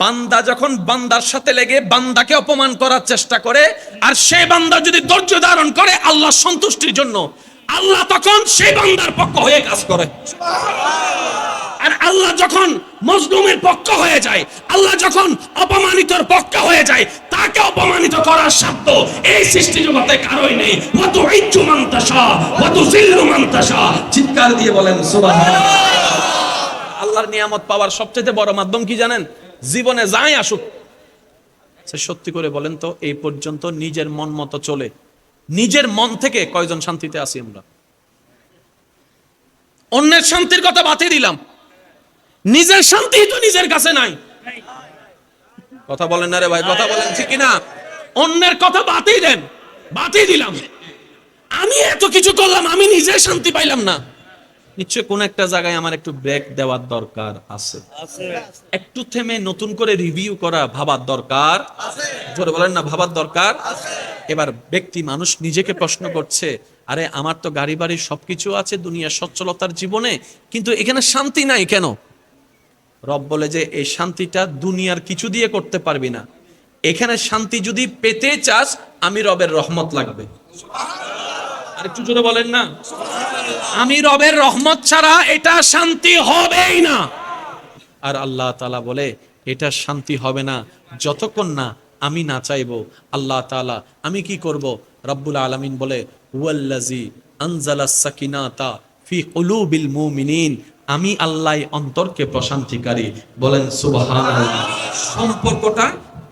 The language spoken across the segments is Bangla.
বান্দা যখন বান্দার সাথে লেগে বান্দাকে অপমান করার চেষ্টা করে, আর সেই বান্দা যদি ধৈর্য ধারণ করে আল্লাহ সন্তুষ্টির জন্য, আল্লাহ তখন সেই বান্দার পক্ষ হয়ে কাজ করে। আর আল্লাহ যখন মজলুমের পক্ষ হয়ে যায়, আল্লাহ যখন অপমানিতর পক্ষ হয়ে যায়, তাকে অপমানিত করার শব্দ এই সৃষ্টি জগতে কারোই নেই। কত ইচ্ছু মান্তাসা কত জিল্লু মান্তাসা চিৎকার দিয়ে বলেন, সুবহানাল্লাহ। আল্লাহর নিয়ামত পাওয়ার সবচেয়ে বড় মাধ্যম কি জানেন? জীবনে যাই আসুক। সে সত্যি করে বলেন তো, এই পর্যন্ত নিজের মন মতো চলে। নিজের মন থেকে কয়জন শান্তিতে আছি আমরা? অন্যের শান্তির কথা বাতিয়ে দিলাম। নিজের শান্তি তো নিজের কাছে নাই। কথা বলেন না রে ভাই, কথা বলেন ঠিক না অন্যের কথা বাতিয়ে দেন বাতিয়ে দিলাম। আমি এত কিছু করলাম, আমি নিজে শান্তি পাইলাম না। নিশ্চয় কোন একটা জায়গায় আমার একটু ব্রেক দেওয়ার দরকার আছে। একটু থেমে নতুন করে রিভিউ করা ভাবার দরকার। জোরে বলেন না ভাবার দরকার। এবার ব্যক্তি মানুষ নিজেকে প্রশ্ন করছে আরে আমার তো গাড়ি বাড়ি সবকিছু আছে দুনিয়ার সচ্ছলতার জীবনে কিন্তু এখানে শান্তি নাই কেন? রব বলে যে এই শান্তিটা দুনিয়ার কিছু দিয়ে করতে পারবি না। এখানে শান্তি যদি পেতে চাস আমি রবের রহমত লাগবে। আর একটু জোরে বলেন না। আমি রবের রহমত ছাড়া এটা শান্তি হবেই না। আর আল্লাহ তালা বলে, এটা শান্তি হবে না। যতক্ষণ না আমি না চাইব, আল্লাহ তালা আমি কি করব? রব্বুল আলমিন বলে ফি আমি আল্লাহ অন্তরকে প্রশান্তিকারী। বলেন সম্পর্কটা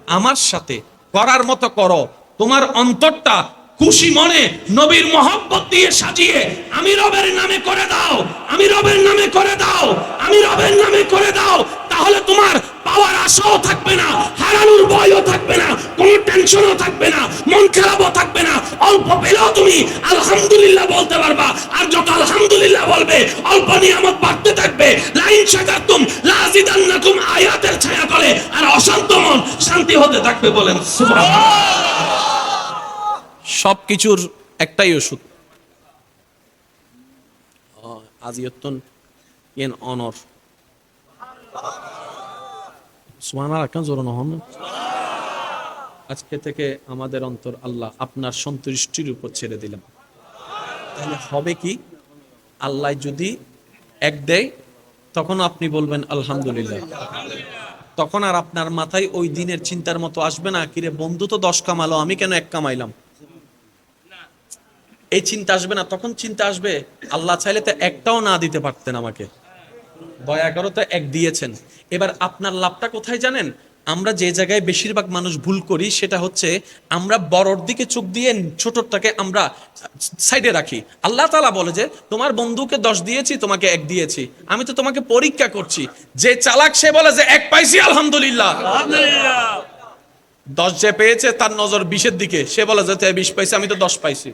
আমার সাথে করার মতো করো। তোমার অন্তরটা খুশি মনে নবীর মহব্বত দিয়ে সাজিয়ে, আমি রবের নামে করে দাও, আমি রবের নামে করে দাও, আমি রবের নামে করে দাও, তাহলে তোমার পাওয়ার আশাও থাকবে না, হারানোর ভয়ও থাকবে না, কোনো টেনশনও থাকবে না, মন খারাপও থাকবে না, অল্প পেলেও তুমি আলহামদুলিল্লাহ বলতে পারবা, আর যত আলহামদুলিল্লাহ বলবে, অল্প নিয়ামত বাড়তে থাকবে, লাইন শাকাতুম লাজিদান্নাকুম আয়াতের ছায়া করে আর অশান্ত মন শান্তি হতে থাকবে বলেন, সুবহানাল্লাহ। সব কিছুর একটাই ওষুধ। আজিয়তন ইয়েন অনর। সুবহানাল্লাহ কেন জোরানো হন আজকে থেকে আমাদের অন্তর আল্লাহ আপনার সন্তুষ্টির উপর ছেড়ে দিলাম তাহলে হবে কি? আল্লাহ যদি এক দেয়, তখন আপনি বলবেন, আলহামদুলিল্লাহ। তখন আর আপনার মাথায় ওই দিনের চিন্তার মতো আসবে না, কিরে বন্ধু তো দশ কামালো, আমি কেন এক কামাইলাম? এই চিন্তা আসবে না তখন চিন্তা আসবে আল্লাহ চাইলে তো একটাও না দিতে পারতেন আমাকে। দয়া করো তো এক দিয়েছেন। এবার আপনার লাভটা কোথায় জানেন? আমরা যে জায়গায় বেশিরভাগ মানুষ ভুল করি সেটা হচ্ছে আমরা বড়র দিকে চোখ দিয়ে ছোটটাকে আমরা সাইডে রাখি। আল্লাহ তালা বলে যে তোমার বন্ধুকে দশ দিয়েছি তোমাকে এক দিয়েছি। আমি তো তোমাকে পরীক্ষা করছি। যে চালাক সে বলে যে এক পাইছি আলহামদুলিল্লাহ। দশ যে পেয়েছে তার নজর বিশের দিকে। সে বলে যে "তে বিশ পাইছে আমি তো দশ পাইছি।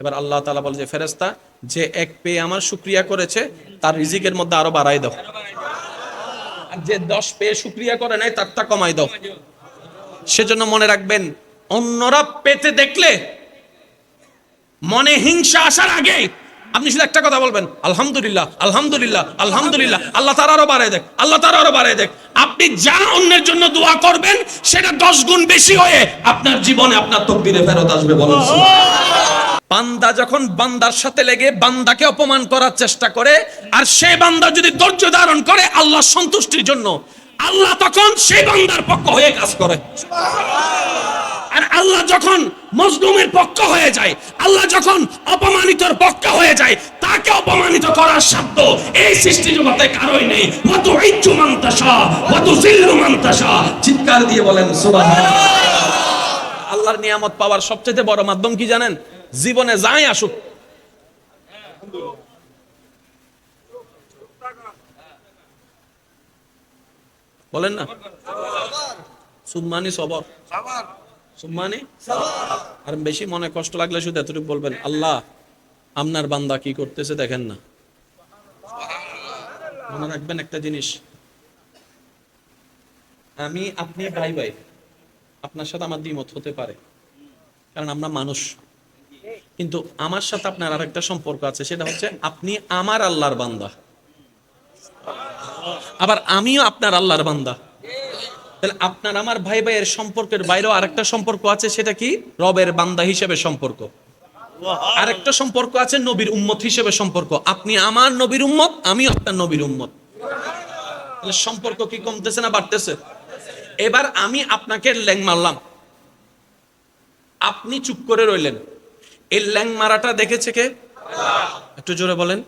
এবার আল্লাহ তালা বলে যে ফেরেস্তা যে এক পেয়ে আমার শুক্রিয়া করেছে, তার রিজিকের মধ্যে আরও বাড়াই দাও। আর যে দশ পেয়ে শুক্রিয়া করে নাই, তারটা কমাই দাও। সেজন্য মনে রাখবেন, অন্যরা পেতে দেখলে মনে হিংসা আসার আগে আপনি শুধু একটা কথা বলবেন, আলহামদুলিল্লাহ আলহামদুলিল্লাহ আলহামদুলিল্লাহ, আল্লাহ তার আরও বাড়ায় দেখ, আল্লাহ তার আরও বাড়ায় দেখ। আপনি যা অন্যের জন্য দোয়া করবেন, সেটা দশ গুণ বেশি হয়ে আপনার জীবনে আপনার তকদিরে ফেরত আসবে বলুন। বান্দা যখন বান্দার সাথে লেগে বান্দাকে অপমান করার চেষ্টা করে, আর সেই বান্দা যদি ধৈর্য ধারণ করে আল্লাহ সন্তুষ্টির জন্য, আল্লাহ তখন সেই বান্দার পক্ষ হয়ে কাজ করে। আর আল্লাহ যখন মজলুমের পক্ষ হয়ে যায়, আল্লাহ যখন অপমানিতর পক্ষ হয়ে যায়, তাকে অপমানিত করার শব্দ এই সৃষ্টি জগতে কারোই নেই। কত ইচ্ছু মান্তাসা কত জিল্লু মান্তাসা চিৎকার দিয়ে বলেন, সুবহানাল্লাহ। আল্লাহর নিয়ামত পাওয়ার সবচেয়ে বড় মাধ্যম কি জানেন? জীবনে যাই আসুক। বলেন না? সুম্মানি সবর। সুম্মানি আর বেশি মনে কষ্ট লাগলে শুধু এতটুকু বলবেন, আল্লাহ, আপনার বান্দা কি করতেছে দেখেন না। মনে রাখবেন একটা জিনিস। আমি, আপনি, ভাই ভাই, আপনার সাথে আমার দ্বিমত হতে পারে। কারণ আমরা মানুষ। কিন্তু আমার সাথে আপনার আর একটা সম্পর্ক আছে, সেটা হচ্ছে আপনি আমার আল্লাহর বান্দা। আবার আমিও আপনার আল্লাহর বান্দা। তাহলে আপনার আমার ভাই ভাইয়ের সম্পর্কের বাইরেও আরেকটা সম্পর্ক আছে, সেটা কি? রবের বান্দা হিসেবে সম্পর্ক। আরেকটা সম্পর্ক আছে নবীর উম্মত হিসেবে সম্পর্ক। আপনি আমার নবীর উম্মত আমি আপনার নবীর উম্মত। তাহলে সম্পর্ক কি কমতেছে না বাড়তেছে? এবার আমি আপনাকে ল্যাং মারলাম। আপনি চুপ করে রইলেন। এই ল্যাং মারাটা দেখেছে কে? একটু জোরে বলেন।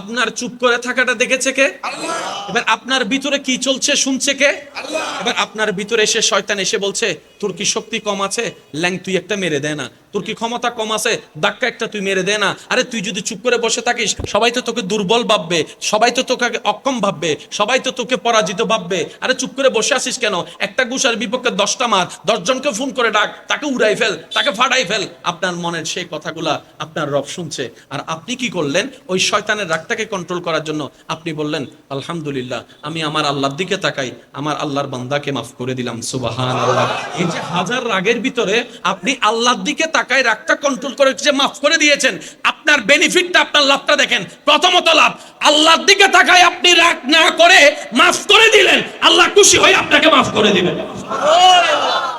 আপনার চুপ করে থাকাটা দেখেছে কে? এবার আপনার ভিতরে কি চলছে শুনছে কে? এবার আপনার ভিতরে এসে শয়তান এসে বলছে, তোর কি শক্তি কম আছে? ল্যাং, তুই একটা মেরে দে না। তোর কি ক্ষমতা কম আছে? ধাক্কা একটা তুই মেরে দে না। আরে, তুই যদি চুপ করে বসে থাকিস, সবাই তো তোকে দুর্বল ভাববে, সবাই তো তোকে অক্ষম ভাববে, সবাই তো তোকে পরাজিত ভাববে। আরে, চুপ করে বসে আসিস কেন? একটা গুসার বিপক্ষে দশটা মার, দশজনকে ফোন করে ডাক, তাকে উড়াই ফেল, তাকে ফাটাই ফেল। আপনার মনের সেই কথাগুলা আপনার রব শুনছে, আর আপনি কি করলেন? ওই শয়তানের রাগটাকে কন্ট্রোল করার জন্য আপনি বললেন, আলহামদুলিল্লাহ, আমি আমার আল্লাহর দিকে তাকাই, আমার আল্লাহর বান্দাকে মাফ করে দিলাম সুবাহান আল্লাহ এই যে হাজার রাগের ভিতরে আপনি আল্লাহর দিকে তাকাই রাগটা কন্ট্রোল করে যে মাফ করে দিয়েছেন, আপনার বেনিফিটটা আপনার লাভটা দেখেন, প্রথমত লাভ, আল্লাহর দিকে তাকাই আপনি রাগ না করে মাফ করে দিলেন, আল্লাহ খুশি হয়ে আপনাকে মাফ করে দিবেন।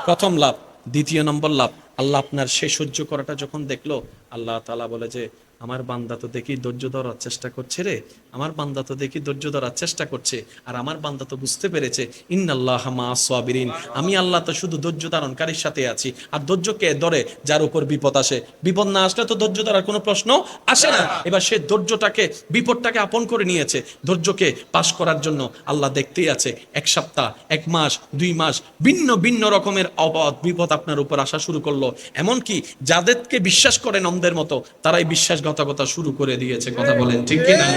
প্রথম লাভ, দ্বিতীয় নম্বর লাভ, আল্লাহ আপনার সে সহ্য করাটা যখন দেখল, আল্লাহ তালা বলে যে আমার বান্দা তো দেখি ধৈর্য ধরার চেষ্টা করছে রে। আমার বান্দা তো দেখি ধৈর্য ধরার চেষ্টা করছে। আর আমার বান্দা তো বুঝতে পেরেছে, ইন্নাল্লাহ সাবিরিন। আমি আল্লাহ তো শুধু ধৈর্য ধারণকারীর সাথে আছি। আর ধৈর্যকে ধরে? যার উপর বিপদ আসে। বিপদ না আসলে তো ধৈর্য ধরার কোনো প্রশ্ন আসে না। এবার সে ধৈর্যটাকে, বিপদটাকে আপন করে নিয়েছে। ধৈর্যকে পাশ করার জন্য আল্লাহ দেখতেই আছে, এক সপ্তাহ, এক মাস, দুই মাস, ভিন্ন ভিন্ন রকমের অবাধ বিপদ আপনার উপর আসা শুরু করল। এমনকি যাদেরকে বিশ্বাস করেন অন্ধের মতো, তারাই বিশ্বাসঘাতকতা শুরু করে দিয়েছে, কথা বলেন, ঠিক কিনা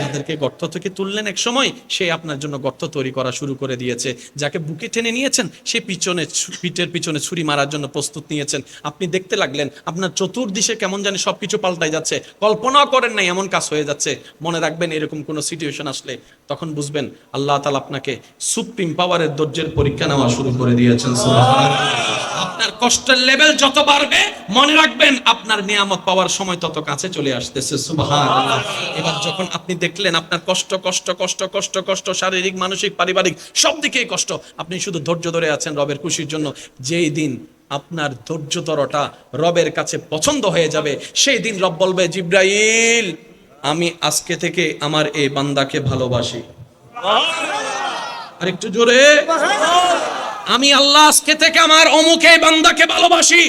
যাদেরকে গর্ত থেকে তুললেন এক সময় সে আপনার জন্য গর্ত তৈরি করা শুরু করে দিয়েছে। যাকে বুকে টেনে নিয়েছেন, সে পিছনে পিঠের পিছনে ছুরি মারার জন্য প্রস্তুত নিয়েছেন। আপনি দেখতে লাগলেন, আপনার চতুর্দিশে কেমন জানি সবকিছু পাল্টাই যাচ্ছে। কল্পনাও করেন নাই, এমন কাজ হয়ে যাচ্ছে। মনে রাখবেন, এরকম কোনো সিচুয়েশন আসলে তখন বুঝবেন, আল্লাহ তালা আপনাকে সুপ্রিম পাওয়ারের ধৈর্যের পরীক্ষা নেওয়া শুরু করে দিয়েছেন আপনার কষ্টের লেভেল যত বাড়বে, মনে রাখবেন, আপনার নিয়ামত পাওয়ার সময় তত কাছে চলে আসতেছে, সুবহানাল্লাহ। এবার যখন আপনি দেখলেন আপনার কষ্ট কষ্ট কষ্ট কষ্ট কষ্ট, শারীরিক, মানসিক, পারিবারিক সব দিকেই কষ্ট, আপনি শুধু ধৈর্য ধরে আছেন রবের খুশির জন্য। যেই দিন আপনার ধৈর্যতরটা রবের কাছে পছন্দ হয়ে যাবে, সেই দিন রব বলবে, জিব্রাইল, আমি আজকে থেকে আমার এই বান্দাকে ভালোবাসি। আর একটু জোরে, আমি আল্লাহ আজকে থেকে আমার অমুকে বান্দাকে ভালোবাসি।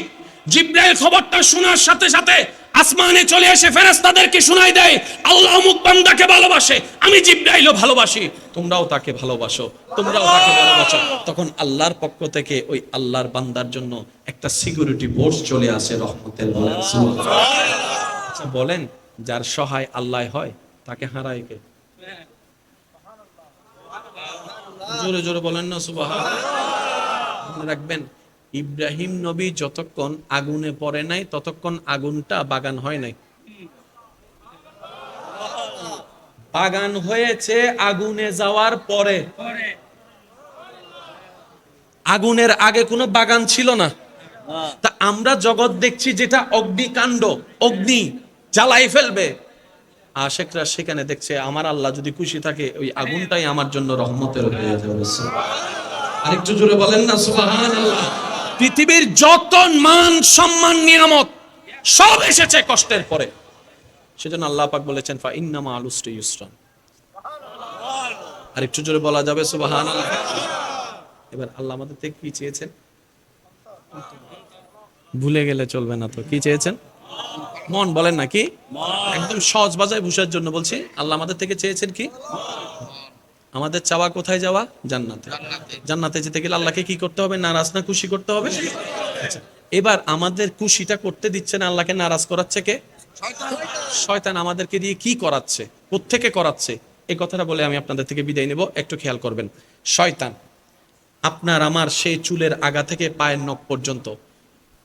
জিব্রাইল খবরটা শোনার সাথে সাথে আসমানে চলে এসে ফেরেশতাদেরকে শোনাই দেয়, আল্লাহ অমুক বান্দাকে ভালোবাসে, আমি জিব্রাইলও ভালোবাসি। তোমরাও তাকে ভালোবাসো, তোমরাও তাকে ভালোবাসো। তখন আল্লাহর পক্ষ থেকে ওই আল্লাহর বান্দার জন্য একটা সিকিউরিটি ফোর্স চলে আসে রহমতের আচ্ছা বলেন, যার সহায় আল্লাহ হয়, তাকে হারায় কে? জোরে জোরে বলেন না সুবাহ রাখবেন ইব্রাহিম নবী যতক্ষণ আগুনে পড়ে নাই, ততক্ষণ আগুনটা বাগান হয় নাই। বাগান হয়েছে আগুনে যাওয়ার পরে। আগুনের আগে কোনো বাগান ছিল না। তা আমরা জগৎ দেখছি যেটা অগ্নিকাণ্ড, অগ্নি জ্বালাই ফেলবে। আশেকরা সেখানে দেখছে, আমার আল্লাহ যদি খুশি থাকে, ওই আগুনটাই আমার জন্য রহমতের হয়ে যাবে। আরেকটু জোরে বলেন না, সুবহানাল্লাহ। পৃথিবীর যত মান, সম্মান, নিয়ামত, সব এসেছে কষ্টের পরে। সেজন্য আল্লাহ পাক বলেছেন ফা ইন্নামা আলুস্টে ইউসরান। আর একটু জোরে বলা যাবে, সুবহানাল্লাহ? এবার আল্লাহ আমাদের থেকে কি চেয়েছেন? ভুলে গেলে চলবে না তো, কি চেয়েছেন? মন, বলেন নাকি একদম সহজ বাজায় ভুষার জন্য বলছি, আল্লাহ আমাদের থেকে চেয়েছেন কি? আমাদের চাওয়া কোথায় যাওয়া? জান্নাতে। জান্নাতে। যেতে গেলে আল্লাহকে কি করতে হবে? নারাজ না খুশি করতে হবে? আচ্ছা, এবার আমাদের খুশিটা করতে দিচ্ছে না আল্লাহকে নারাজ করাচ্ছে কে? শয়তান। আমাদেরকে দিয়ে কি করাচ্ছে? কোত্থেকে করাচ্ছে? এই কথাটা বলে আমি আপনাদের থেকে বিদায় নেব। একটু খেয়াল করবেন। শয়তান আপনার আমার সেই চুলের আগা থেকে পায়ের নখ পর্যন্ত।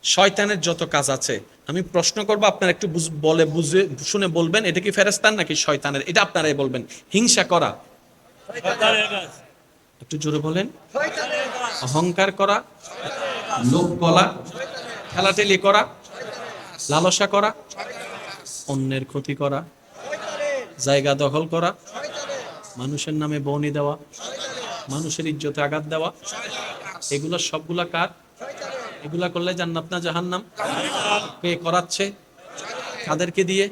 শয়তানের যত কাজ আছে আমি প্রশ্ন করব আপনারা একটু বুঝ- বলে বুঝে শুনে বলবেন এটা কি ফেরেস্তান নাকি শয়তানের? এটা আপনারাই বলবেন। হিংসা করা। একটু জোরে বলেন। অহংকার করা, লোভ বলা ঠেলাঠেলি করা, লালসা করা, অন্যের ক্ষতি করা, জায়গা দখল করা, মানুষের নামে বনি দেওয়া, মানুষের ইজ্জতে আঘাত দেওয়া, এগুলো সবগুলা কার? এগুলা করলে জান্নাত না জাহান্নাম? কে করাচ্ছে? কাদেরকে দিয়ে?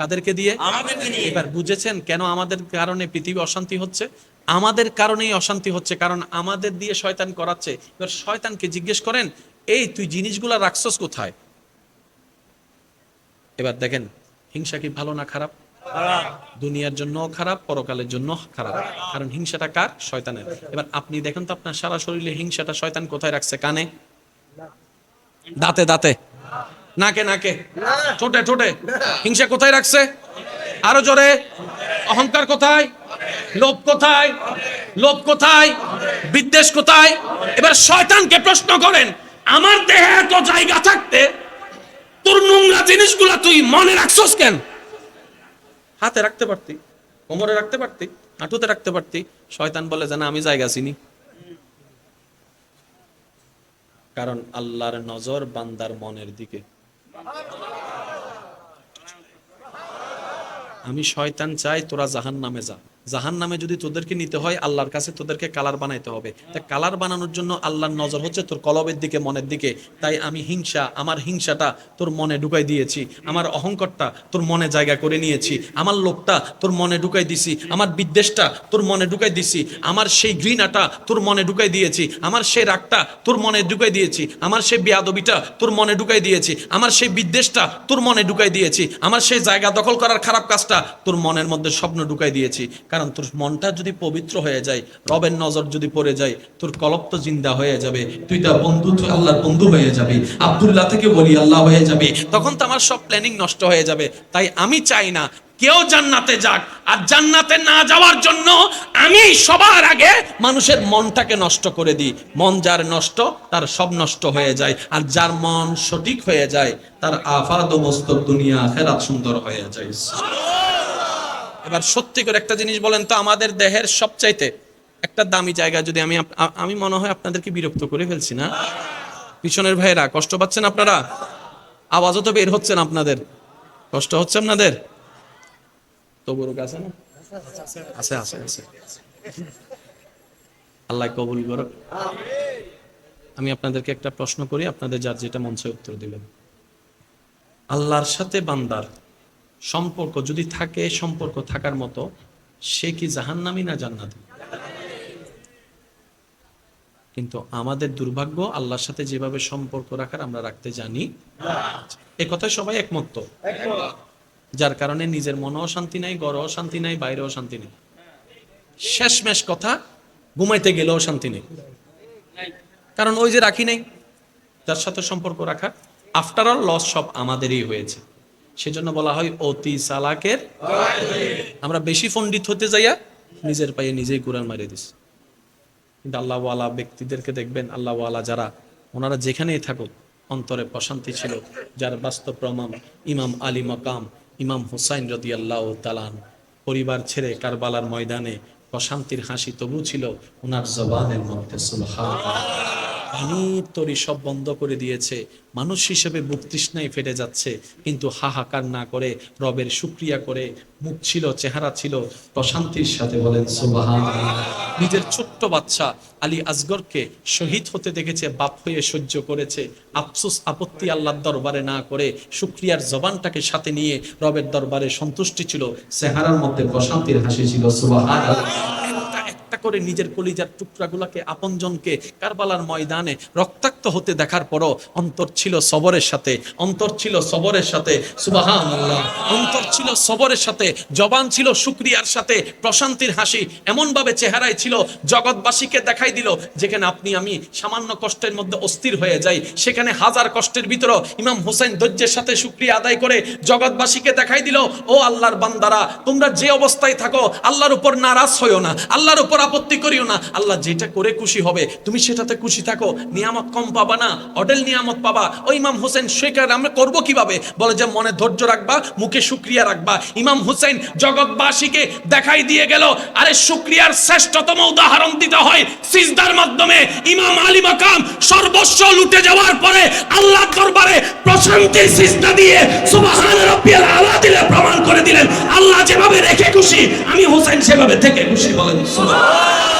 কাদেরকে দিয়ে? এবার বুঝেছেন কেন আমাদের কারণে পৃথিবী অশান্তি হচ্ছে? আমাদের কারণেই অশান্তি হচ্ছে কারণ আমাদের দিয়ে শয়তান করাচ্ছে। এবার শয়তানকে জিজ্ঞেস করেন এই তুই জিনিসগুলা রাখছস কোথায়? এবার দেখেন হিংসা কি ভালো না খারাপ? দুনিয়ার জন্য খারাপ পরকালের জন্য খারাপ। কারণ হিংসাটা কার? শয়তানের। এবার আপনি দেখেন তো আপনার সারা শরীরে হিংসাটা শয়তান কোথায় রাখছে? কানে? দাঁতে দাঁতে। নাকে নাকে। ঠোঁটে ঠোঁটে হিংসা কোথায় রাখছে? আরও জোরে। অহংকার কোথায়? লোভ কোথায়? লোভ কোথায়? বিদ্বেষ কোথায়? এবার শয়তানকে প্রশ্ন করেন আমার দেহে এত জায়গা থাকতে তোর নোংরা জিনিসগুলা তুই মনে রাখছস কেন? হাতে রাখতে পারতি কোমরে রাখতে পারতি হাঁটুতে রাখতে পারতি। শয়তান বলে যে না আমি জায়গা চিনি। কারণ আল্লাহর নজর বান্দার মনের দিকে। আমি শয়তান চাই তোরা জাহান নামে যা। জাহান নামে যদি তোদেরকে নিতে হয়, আল্লাহর কাছে তোদেরকে কালার বানাইতে হবে। তাই কালার বানানোর জন্য আল্লাহর নজর হচ্ছে তোর কলবের দিকে, মনের দিকে। তাই আমি হিংসা, আমার হিংসাটা তোর মনে ঢুকাই দিয়েছি। আমার অহংকারটা তোর মনে জায়গা করে নিয়েছি। আমার লোকটা তোর মনে ঢুকাই দিছি। আমার বিদ্বেষটা তোর মনে ঢুকাই দিছি। আমার সেই ঘৃণাটা তোর মনে ঢুকাই দিয়েছি। আমার সেই রাগটা তোর মনে ঢুকাই দিয়েছি। আমার সেই বেয়াদবিটা তোর মনে ঢুকাই দিয়েছি। আমার সেই বিদ্বেষটা তোর মনে ঢুকাই দিয়েছি। আমার সেই জায়গা দখল করার খারাপ কাজটা তোর মনের মধ্যে স্বপ্ন ঢুকাই দিয়েছি। কারণ তোর মনটা যদি পবিত্র হয়ে যায়, রবের নজর যদি পড়ে যায়, তোর কলপ তো জিন্দা হয়ে যাবে। তুই তার বন্ধু, তুই আল্লাহর বন্ধু হয়ে যাবে। আব্দুল্লাহ থেকে বলি আল্লাহ হয়ে যাবে। তখন তো আমার সব প্ল্যানিং নষ্ট হয়ে যাবে। তাই আমি চাই না কেউ জান্নাতে যাক। আর জান্নাতে না যাওয়ার জন্য আমি সবার আগে মানুষের মনটাকে নষ্ট করে দিই। মন যার নষ্ট, তার সব নষ্ট হয়ে যায়। আর যার মন সঠিক হয়ে যায়, তার আফাদ মস্তক দুনিয়া আখেরাত সুন্দর হয়ে যায়। এবার সত্যি করে একটা জিনিস বলেন তো, আমাদের দেহের সবচাইতে একটা দামি জায়গা যদি আমি আমি মনে হয় আপনাদেরকে বিরক্ত করে ফেলছি না? পিছনের ভাইরা কষ্ট পাচ্ছেন আপনারা? আওয়াজও তো বের হচ্ছেন আপনাদের। কষ্ট হচ্ছে আপনাদের? তবুরুক আছে না? আছে আছে আছে। আল্লাহ কবুল করো আমি আপনাদেরকে একটা প্রশ্ন করি, আপনাদের যার যেটা মঞ্চে উত্তর দিবেন। আল্লাহর সাথে বান্দার সম্পর্ক, যদি থাকে সম্পর্ক থাকার মতো, সে কি জাহান্নামি না জান্নাতি? কিন্তু আমাদের দুর্ভাগ্য আল্লাহর সাথে যেভাবে সম্পর্ক রাখার আমরা রাখতে জানি। এ কথায় সবাই একমত যার কারণে নিজের মনেও শান্তি নাই গড়েও শান্তি নাই, বাইরেও শান্তি নেই। শেষমেশ কথা, ঘুমাইতে গেলেও শান্তি নেই। কারণ ওই যে রাখি নেই, যার সাথে সম্পর্ক রাখা আফটার অল লস সব আমাদেরই হয়েছে। সেজন্য বলা হয় অতি চালাকের আমরা বেশি পণ্ডিত হতে যাইয়া নিজের পায়ে নিজেই কোরআন মারিয়ে দিস কিন্তু আল্লাহওয়ালা ব্যক্তিদেরকে দেখবেন, আল্লাহওয়ালা যারা, ওনারা যেখানেই থাকুক, অন্তরে প্রশান্তি ছিল, যার বাস্তব প্রমাণ ইমাম আলী মকাম, ইমাম হুসাইন রদি আল্লাহ তালান পরিবার ছেড়ে কারবালার ময়দানে প্রশান্তির হাসি তবু ছিল, ওনার জবানের মধ্যে, সুবহানাল্লাহ। পানির তরি সব বন্ধ করে দিয়েছে। মানুষ হিসেবে বুক ফেটে যাচ্ছে, কিন্তু হাহাকার না করে রবের শুক্রিয়া করে। মুখ ছিল, চেহারা ছিল প্রশান্তির সাথে বলেন সুবাহান নিজের ছোট্ট বাচ্চা আলী আসগরকে শহীদ হতে দেখেছে, বাপ হয়ে সহ্য করেছে। আফসোস, আপত্তি আল্লাহর দরবারে না করে শুক্রিয়ার জবানটাকে সাথে নিয়ে রবের দরবারে সন্তুষ্টি ছিল। চেহারার মধ্যে প্রশান্তির হাসি ছিল সুবাহান করে নিজের কলিজার টুকরাগুলাকে আপনজনকে কারবালার ময়দানে রক্তাক্ত হতে দেখার পরও অন্তর ছিল সবরের সাথে, অন্তর ছিল সবরের সাথে সুবাহান অন্তর ছিল সবরের সাথে, জবান ছিল শুক্রিয়ার সাথে, প্রশান্তির হাসি এমন ভাবে চেহারায় ছিল, জগৎবাসীকে দেখাই দিল, যেখানে আপনি, আমি সামান্য কষ্টের মধ্যে অস্থির হয়ে যাই, সেখানে হাজার কষ্টের ভিতর ইমাম হোসেন ধৈর্যের সাথে শুক্রিয়া আদায় করে জগৎবাসীকে দেখাই দিল, ও আল্লাহর বান্দারা, তোমরা যে অবস্থায় থাকো, আল্লাহর উপর নারাজ হইও না, আল্লাহর উপর আপত্তি করিও না। আল্লাহ যেটা করে খুশি হবে, তুমি সেটাতে খুশি থাকো। নিয়ামত কম পাবা না, অডেল নিয়ামত পাবা। ওই ইমাম হোসেন শেখার আমরা করব কীভাবে? বলে যে, মনে ধৈর্য রাখবা, মুখে শুক্রিয়া রাখবা। ইমাম হোসেন জগৎবাসীকে দেখাই দিয়ে গেল, আরে শুক্রিয়ার শ্রেষ্ঠতম উদাহরণ দিতে হয় সিজদার মাধ্যমে। ইমাম আলী মাকাম সর্বস্ব লুটে যাওয়ার পরে আল্লাহ দরবারে প্রশান্তির সিজদা দিয়ে সুবহান রাব্বিয়াল আলা দিলে প্রমাণ করে দিলেন, আল্লাহ যেভাবে রেখে খুশি, আমি হোসেন সেভাবে থেকে খুশি বলেন। সুবহান ー